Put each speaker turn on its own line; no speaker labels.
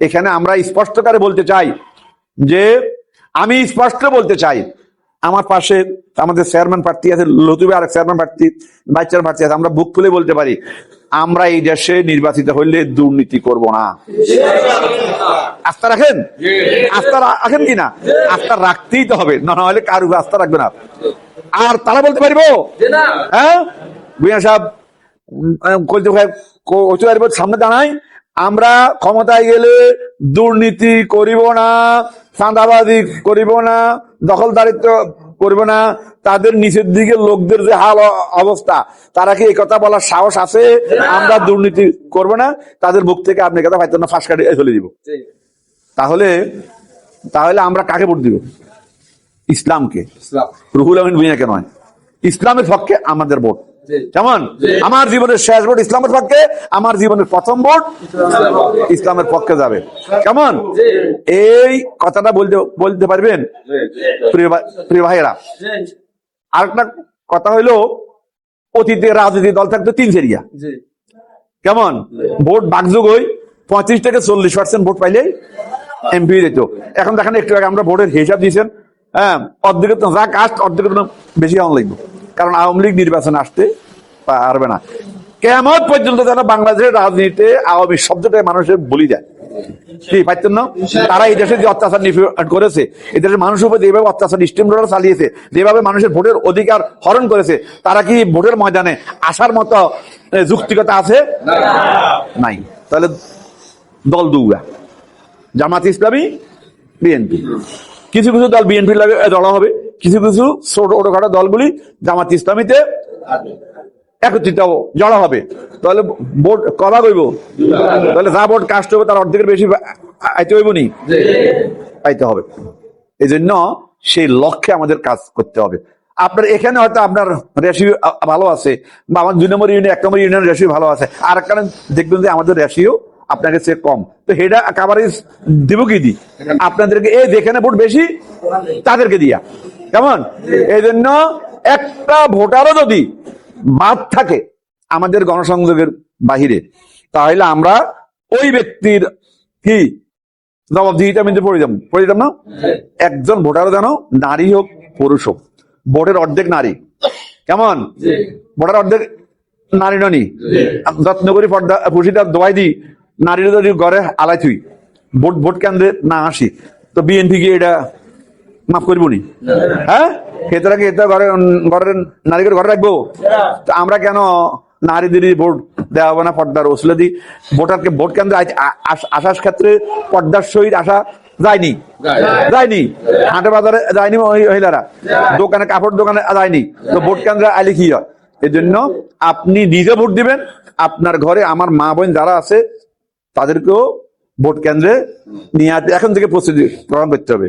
এখানে আমরা স্পষ্টকারে বলতে চাই যে, আমি স্পষ্ট বলতে চাই, আমার পাশে আমাদের চেয়ারম্যান প্রার্থী আছে লতুবে আরেক চেয়ারম্যান প্রার্থী, ভাইস চেয়ারম্যান প্রার্থী আছে, আমরা বুক খুলে বলতে পারি, আমরা এই দেশে নির্বাচিত হইলে দুর্নীতি করব না। আস্থা রাখেন? আস্থা রাখেন কিনা আস্থা রাখতেই তো হবে, না হলে কার আস্থা রাখবে না। আর তারা বলতে পারব? হ্যাঁ? ভুইয়া সাহেব সামনে দাঁড়াই আমরা ক্ষমতায় গেলে দুর্নীতি করিব না চাঁদাবাজি করিব না দখলদারিত্ব করব না। তাদের নিচের দিকে লোকদের যে হাল অবস্থা তারা কি এই কথা বলার সাহস আছে? আমরা দুর্নীতি করব না। তাদের মুখ থেকে আপনি কথা হয়তো না ফাঁস কাটিয়ে চলে দিব। তাহলে তাহলে আমরা কাকে ভোট দিব? ইসলামকে। রুহুল আমিন ভুঁইয়াকে নয়। ইসলামের পক্ষে আমাদের ভোট। কেমন? আমার জীবনের শেষ ভোট ইসলামের পক্ষে, আমার জীবনের প্রথম ভোট ইসলামের পক্ষে যাবে। কেমন? এই কথাটা বলতে বলতে পারবেন? প্রিয় ভাই- প্রিয় ভাইয়েরা। কথা হইল, অতীতে রাজনীতি দল থাকতো তিন সেরিয়া। কেমন? ভোট বাগযোগ হই পঁয়ত্রিশ থেকে চল্লিশ পার্সেন্ট ভোট পাইলে এমপি দিত। এখন দেখেন একটু আগে আমরা ভোটের হিসাব দিয়েছেন হ্যাঁ অর্ধেকের তো যা কাস্ট, অর্ধেকের বেশি আওয়ামী লাগবে। কারণ আওয়ামী লীগ নির্বাচনে আসতে পারবে না। কেমন পর্যন্ত যেন বাংলাদেশের রাজনীতিতে আওয়ামী শব্দটা মানুষের বলি যায়। তারা এই দেশে যে অত্যাচার নিপীড়ন করেছে, এই দেশের মানুষের উপর যেভাবে অত্যাচার স্টিম রোলার চালিয়েছে, যেভাবে মানুষের ভোটের অধিকার হরণ করেছে, তারা কি ভোটের ময়দানে আসার মতো যুক্তিকতা আছে? নাই। তাহলে দল দুগা। জামাত ইসলামী, বিএনপি। কিছু কিছু দল বিএনপি লাগে দল হবে। কিছু কিছু ছোট ছোটখাটো দলগুলি জামাত ইসলামীতে একত্রিত জড়া হবে। তাহলে ভোট কবা কইব তাহলে যা ভোট কাস্ট হবে তার অর্ধেকের বেশি আইতে হইব নি? আইতে হবে। এই জন্য সেই লক্ষ্যে আমাদের কাজ করতে হবে। আপনার এখানে হয়তো আপনার রেশিও ভালো আছে, বা আমার দুই নম্বর ইউনিয়ন এক নম্বর ইউনিয়ন রেশিও ভালো আছে। আর একখানে দেখবেন যে আমাদের রেশিও আপনাকে চেয়ে কম। তো হেডা কাভারেজ দিব কি দি? আপনাদেরকে এই যেখানে ভোট বেশি, তাদেরকে দিয়া। কেমন? এই জন্য একটা ভোটারও যদি বাদ থাকে আমাদের গণসংযোগের বাহিরে তাহলে আমরা ওই ব্যক্তির কি জবাবদিহিটা আমি পড়ে যাব পড়ে যেতাম না? একজন ভোটারও জানো নারী হোক পুরুষ হোক ভোটের অর্ধেক নারী। কেমন? ভোটার অর্ধেক নারী ননি। যত্ন করি পর্দা পুষিটা দোয়াই দিই নারীরা যদি ঘরে আলাই থুই ভোট ভোট কেন্দ্রে না আসি তো বিএনপি কি এটা মাফ করব হ্যাঁ? খেতরা কি এটা ঘরে ঘরের নারীকে ঘরে রাখব? আমরা কেন নারীদের ভোট দেওয়া হবে না পর্দার ওসলে দি? ভোটারকে ভোট কেন্দ্রে আসার ক্ষেত্রে পর্দার সহিত আসা যায়নি? যায়নি। হাটে বাজারে যায়নি মহিলারা। দোকানে কাপড় দোকানে যায়নি। তো ভোট কেন্দ্রে আইলে কি হয়? এই জন্য আপনি নিজে ভোট দিবেন। আপনার ঘরে আমার মা বোন যারা আছে, তাদেরকেও ভোট কেন্দ্রে নিয়ে এখন থেকে প্রস্তুতি গ্রহণ করতে হবে।